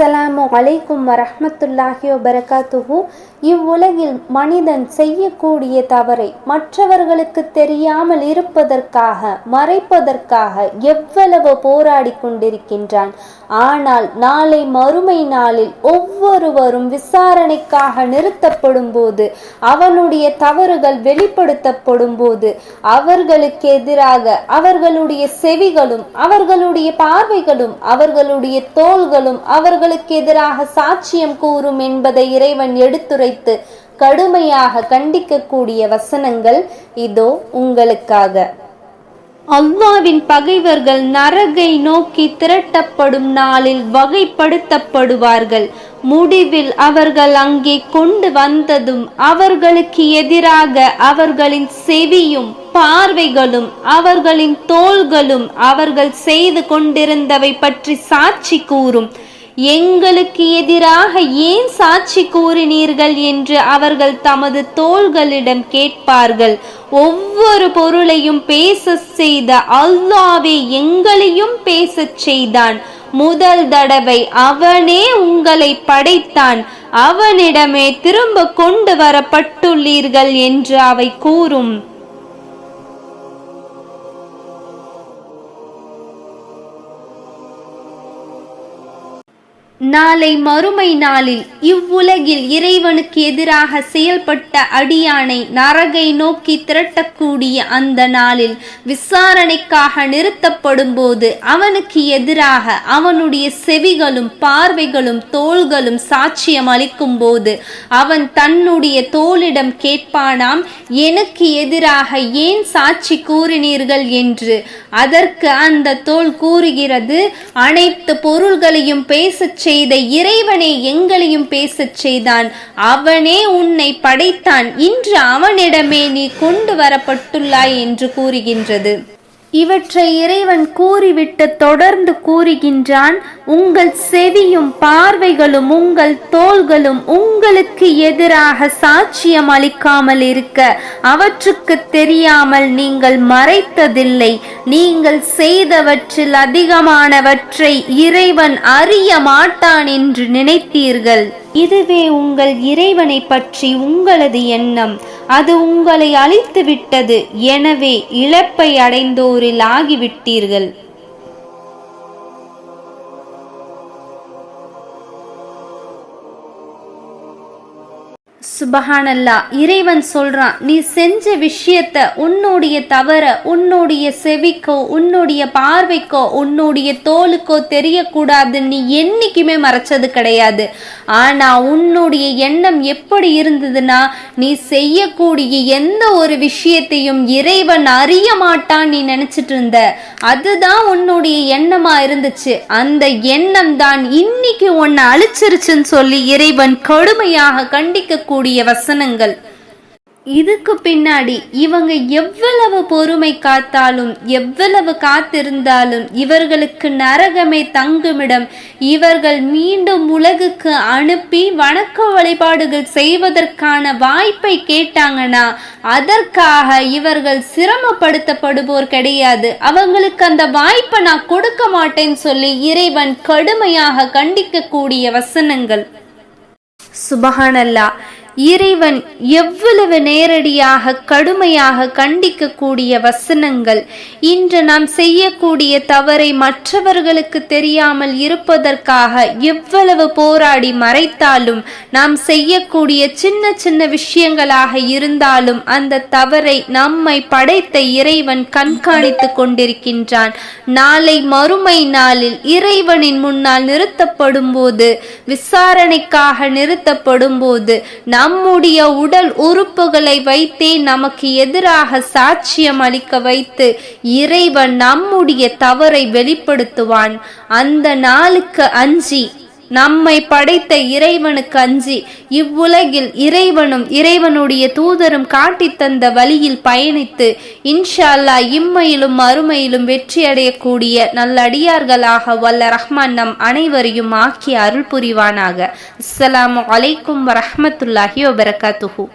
அஸ்ஸலாமு அலைக்கும் வரஹ்மத்துல்லாஹி வபரகாத்துஹு. இவ்வுலகில் மனிதன் செய்யக்கூடிய தவறை மற்றவர்களுக்கு தெரியாமல் இருப்பதற்காக மறைப்பதற்காக எவ்வளவு போராடி கொண்டிருக்கின்றான். ஆனால் நாளை மறுமை நாளில் ஒவ்வொருவரும் விசாரணைக்காக நிறுத்தப்படும் போது அவனுடைய தவறுகள் வெளிப்படுத்தப்படும் போது அவர்களுக்கு எதிராக அவர்களுடைய செவிகளும் அவர்களுடைய பார்வைகளும் அவர்களுடைய தோள்களும் அவர்கள் அவர்களுக்கு எதிராக சாட்சியம் கூறும் என்பதை இறைவன் எடுத்துரைத்து கடுமையாக கண்டிக்கக்கூடிய வசனங்கள் இதோ உங்களுக்காக. அல்லாவின் பகைவர்கள் நரகை நோக்கி திரட்டப்படும் நாளில் வகைப்படுத்தப்படுவார்கள். முடிவில் அவர்கள் அங்கே கொண்டு வந்ததும் அவர்களுக்கு எதிராக அவர்களின் செவியும் பார்வைகளும் அவர்களின் தோள்களும் அவர்கள் செய்து கொண்டிருந்தவை பற்றி சாட்சி கூறும். எங்களுக்கு எதிராக ஏன் சாட்சி கூறினீர்கள் என்று அவர்கள் தமது தோள்களிடம் கேட்பார்கள். ஒவ்வொரு பொருளையும் பேச செய்த அல்லாவே எங்களையும் பேசச் செய்தான். முதல் தடவை அவனே உங்களை படைத்தான். அவனிடமே திரும்ப கொண்டு வரப்பட்டுள்ளீர்கள் என்று அவை கூறும். நாளை மறுமை நாளில் இவ்வுலகில் இறைவனுக்கு எதிராக செயல்பட்ட அடியானை நரகை நோக்கி திரட்டக்கூடிய அந்த நாளில் விசாரணைக்காக நிறுத்தப்படும் போது அவனுக்கு எதிராக அவனுடைய செவிகளும் பார்வைகளும் தோள்களும் சாட்சியம் அளிக்கும் போது அவன் தன்னுடைய தோளிடம் கேட்பானாம் எனக்கு எதிராக ஏன் சாட்சி கூறினீர்கள்? என்று. அதற்கு அந்த தோல் கூறுகிறது அனைத்து பொருள்களையும் பேசச் செய்த இறைவனே எங்களையும் பேசச் செய்தான். அவனே உன்னை படைத்தான். இன்று அவனிடமே நீ கொண்டு வரப்பட்டுள்ளாய் என்று கூறுகின்றது. இவற்றை இறைவன் கூறிவிட்டு தொடர்ந்து கூறுகின்றான். உங்கள் செவியும் பார்வைகளும் உங்கள் தோள்களும் உங்களுக்கு எதிராக சாட்சியம் அளிக்காமல் இருக்க அவற்றுக்கு தெரியாமல் நீங்கள் மறைத்ததில்லை. நீங்கள் செய்தவற்றில் அதிகமானவற்றை இறைவன் அறிய மாட்டான் என்று நினைத்தீர்கள். இதுவே உங்கள் இறைவனை பற்றி உங்களது எண்ணம். அது உங்களை அழித்து விட்டது எனவே இழப்பை அடைந்தோரில் ஆகிவிட்டீர்கள். சுபஹானல்லா இறைவன் சொல்றான் நீ செஞ்ச விஷயத்த உன்னுடைய தவற உன்னுடைய செவிக்கோ உன்னுடைய பார்வைக்கோ உன்னுடைய தோலுக்கோ தெரியக்கூடாது நீ என்னைக்குமே மறைச்சது கிடையாது. ஆனா உன்னுடைய எண்ணம் எப்படி இருந்ததுன்னா நீ செய்யக்கூடிய எந்த ஒரு விஷயத்தையும் இறைவன் அறிய மாட்டான் நீ நினைச்சிட்டு இருந்த. அதுதான் உன்னுடைய எண்ணமா இருந்துச்சு. அந்த எண்ணம் தான் இன்னைக்கு உன்னை அழிச்சிருச்சுன்னு சொல்லி இறைவன் கடுமையாக கண்டிக்க கூடிய வசனங்கள். இதுக்கு பின்னாடி இவங்க எவ்வளவு பொறுமை காத்தாலும் எவ்வளவு காத்திருந்தாலும் இவர்களுக்கு நரகமே தங்குமிடம். இவர்கள் மீண்டும் உலகுக்கு அனுப்பி வணக்க வழிபாடுகள் செய்வதற்கான வாய்ப்பை கேட்டாங்கன்னா அதற்காக இவர்கள் சிரமப்படுத்தப்படுவோர் கிடையாது. அவங்களுக்கு அந்த வாய்ப்பை நான் கொடுக்க மாட்டேன்னு சொல்லி இறைவன் கடுமையாக கண்டிக்கக்கூடிய வசனங்கள். சுபஹானல்லா. இறைவன் எவ்வளவு நேரடியாக கடுமையாக கண்டிக்கக்கூடிய வசனங்கள். இன்று நாம் செய்யக்கூடிய தவறை மற்றவர்களுக்கு தெரியாமல் இருப்பதற்காக எவ்வளவு போராடி மறைத்தாலும் நாம் செய்யக்கூடிய சின்ன சின்ன விஷயங்களாக இருந்தாலும் அந்த தவறை நம்மை படைத்த இறைவன் கண்காணித்து கொண்டிருக்கின்றான். நாளை மறுமை நாளில் இறைவனின் முன்னால் நிறுத்தப்படும் போது விசாரணைக்காக நிறுத்தப்படும் போது நம்முடைய உடல் உறுப்புகளை வைத்தே நமக்கு எதிராக சாட்சியம் அளிக்க வைத்து இறைவன் நம்முடைய தவறை வெளிப்படுத்துவான். அந்த நாளுக்கு அஞ்சி நம்மை படைத்த இறைவனுக்கு அஞ்சி இவ்வுலகில் இறைவனும் இறைவனுடைய தூதரும் காட்டித் தந்த வழியில் பயணித்து இன்ஷா அல்லா இம்மையிலும் அருமையிலும் வெற்றியடையக்கூடிய நல்லடியார்களாக வல்ல ரஹ்மான் நம் அனைவரையும் ஆக்கி அருள் புரிவானாக. அஸ்ஸலாமு அலைக்கும் வரஹமத்துல்லாஹி வபரகாத்துஹூ.